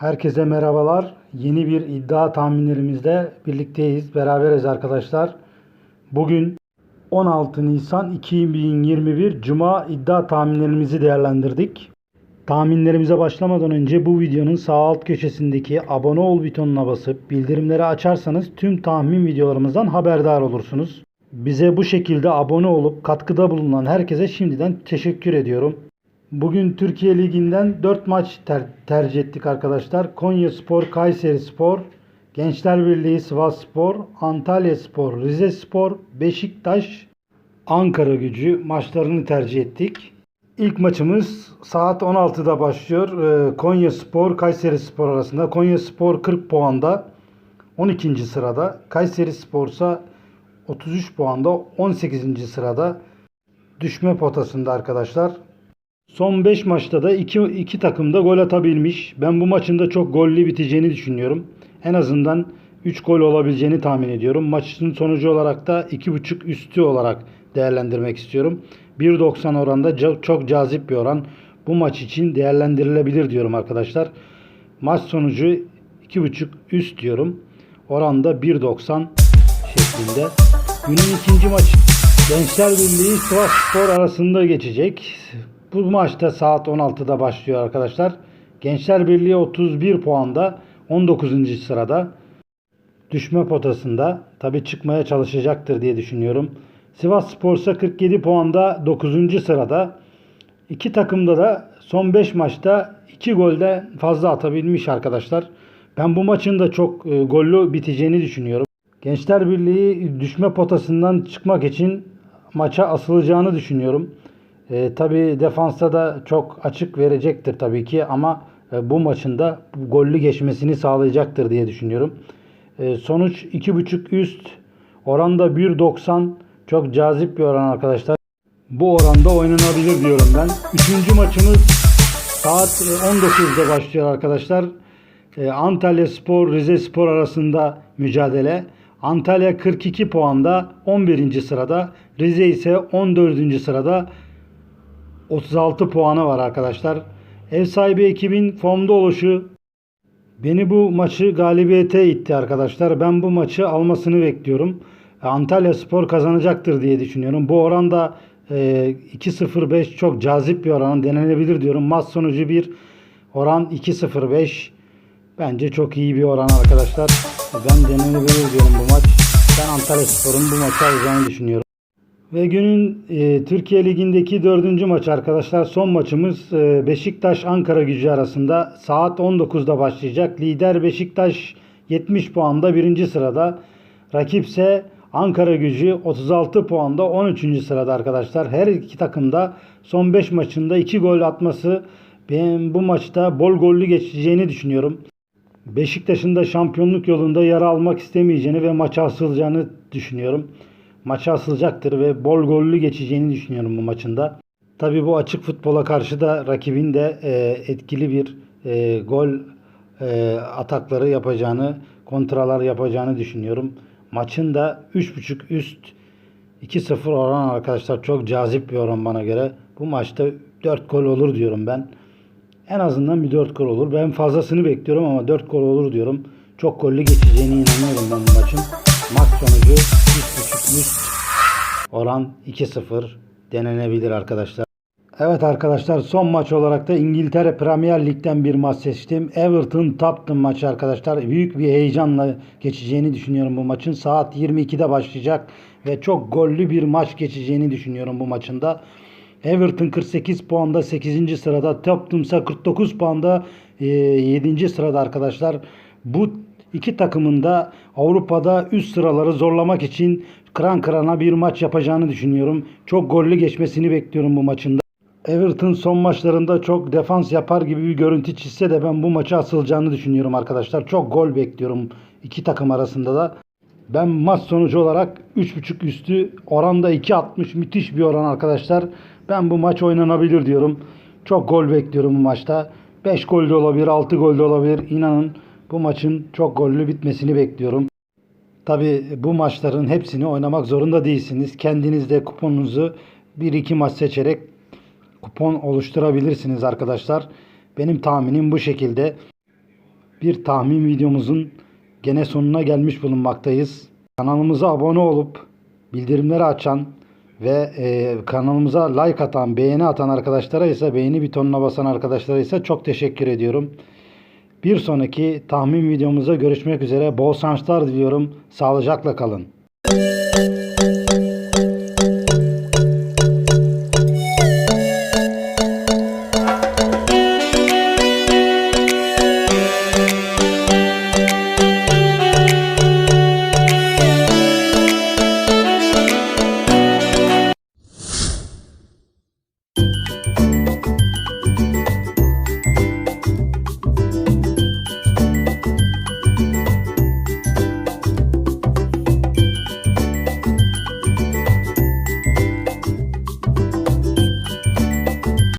Herkese merhabalar. Yeni bir iddia tahminlerimizde birlikteyiz. Beraberiz arkadaşlar. Bugün 16 Nisan 2021 Cuma iddia tahminlerimizi değerlendirdik. Tahminlerimize başlamadan önce bu videonun sağ alt köşesindeki abone ol butonuna basıp bildirimleri açarsanız tüm tahmin videolarımızdan haberdar olursunuz. Bize bu şekilde abone olup katkıda bulunan herkese şimdiden teşekkür ediyorum. Bugün Türkiye Ligi'nden 4 maç ter- tercih ettik arkadaşlar. Konya Spor, Kayseri Spor, Gençler Birliği Sivas Spor, Antalya Spor, Rize Spor, Beşiktaş, Ankara Gücü maçlarını tercih ettik. İlk maçımız saat 16'da başlıyor. Ee, Konya Spor, Kayseri Spor arasında. Konya Spor 40 puanda 12. sırada. Kayseri Spor ise 33 puanda 18. sırada. Düşme potasında arkadaşlar. Son 5 maçta da iki, iki takım da gol atabilmiş. Ben bu maçın da çok gollü biteceğini düşünüyorum. En azından 3 gol olabileceğini tahmin ediyorum. Maçın sonucu olarak da 2.5 üstü olarak değerlendirmek istiyorum. 1.90 oranda çok cazip bir oran. Bu maç için değerlendirilebilir diyorum arkadaşlar. Maç sonucu 2.5 üst diyorum. Oranda 1.90 şeklinde. Günün ikinci maçı Gençler Birliği Sivas Spor arasında geçecek. Bu maçta saat 16'da başlıyor arkadaşlar. Gençler Birliği 31 puanda 19. sırada. Düşme potasında. Tabi çıkmaya çalışacaktır diye düşünüyorum. Sivas Spor ise 47 puanda 9. sırada. İki takımda da son 5 maçta 2 golde fazla atabilmiş arkadaşlar. Ben bu maçın da çok e, gollü biteceğini düşünüyorum. Gençler Birliği düşme potasından çıkmak için maça asılacağını düşünüyorum. E, tabii defansta da çok açık verecektir tabii ki ama e, bu maçın da gollü geçmesini sağlayacaktır diye düşünüyorum. E, sonuç 2.5 üst. Oranda 1.90. Çok cazip bir oran arkadaşlar. Bu oranda oynanabilir diyorum ben. Üçüncü maçımız saat e, 19'da başlıyor arkadaşlar. E, Antalya Spor, Rize Spor arasında mücadele. Antalya 42 puanda 11. sırada. Rize ise 14. sırada 36 puanı var arkadaşlar. Ev sahibi ekibin formda oluşu beni bu maçı galibiyete itti arkadaşlar. Ben bu maçı almasını bekliyorum. Antalya Spor kazanacaktır diye düşünüyorum. Bu oran da e, 2.05 çok cazip bir oran denenebilir diyorum. Maç sonucu bir oran 2.05 bence çok iyi bir oran arkadaşlar. Ben denenebilir diyorum bu maç. Ben Antalya Spor'un bu maçı alacağını düşünüyorum. Ve günün e, Türkiye Ligi'ndeki dördüncü maç arkadaşlar. Son maçımız e, Beşiktaş Ankara gücü arasında saat 19'da başlayacak. Lider Beşiktaş 70 puanda birinci sırada. Rakipse Ankara gücü 36 puanda 13. sırada arkadaşlar. Her iki takım da son 5 maçında 2 gol atması ben bu maçta bol gollü geçeceğini düşünüyorum. Beşiktaş'ın da şampiyonluk yolunda yer almak istemeyeceğini ve maça asılacağını düşünüyorum. Maça asılacaktır ve bol gollü geçeceğini düşünüyorum bu maçında. Tabii bu açık futbola karşı da rakibin de e, etkili bir e, gol e, atakları yapacağını, kontralar yapacağını düşünüyorum. Maçın da 3.5 üst 2-0 oran arkadaşlar çok cazip bir oran bana göre. Bu maçta 4 gol olur diyorum ben. En azından bir 4 gol olur. Ben fazlasını bekliyorum ama 4 gol olur diyorum. Çok gollü geçeceğine inanıyorum ben bu maçın. Maç sonucu 3.5 üst oran 2-0 denenebilir arkadaşlar. Evet arkadaşlar son maç olarak da İngiltere Premier Lig'den bir maç seçtim. Everton Tottenham maçı arkadaşlar. Büyük bir heyecanla geçeceğini düşünüyorum bu maçın. Saat 22'de başlayacak ve çok gollü bir maç geçeceğini düşünüyorum bu maçında. Everton 48 puanda 8. sırada. Tottenham ise 49 puanda e, 7. sırada arkadaşlar. Bu iki takımın da Avrupa'da üst sıraları zorlamak için kıran kırana bir maç yapacağını düşünüyorum. Çok gollü geçmesini bekliyorum bu maçında. Everton son maçlarında çok defans yapar gibi bir görüntü çizse de ben bu maça asılacağını düşünüyorum arkadaşlar. Çok gol bekliyorum iki takım arasında da. Ben maç sonucu olarak 3.5 üstü oranda 2.60 müthiş bir oran arkadaşlar. Ben bu maç oynanabilir diyorum. Çok gol bekliyorum bu maçta. 5 gol de olabilir, 6 gol de olabilir. İnanın bu maçın çok gollü bitmesini bekliyorum. Tabi bu maçların hepsini oynamak zorunda değilsiniz. Kendiniz de kuponunuzu 1-2 maç seçerek kupon oluşturabilirsiniz arkadaşlar. Benim tahminim bu şekilde. Bir tahmin videomuzun gene sonuna gelmiş bulunmaktayız. Kanalımıza abone olup bildirimleri açan ve e, kanalımıza like atan, beğeni atan arkadaşlara ise beğeni butonuna basan arkadaşlara ise çok teşekkür ediyorum. Bir sonraki tahmin videomuzda görüşmek üzere. Bol şanslar diliyorum. Sağlıcakla kalın.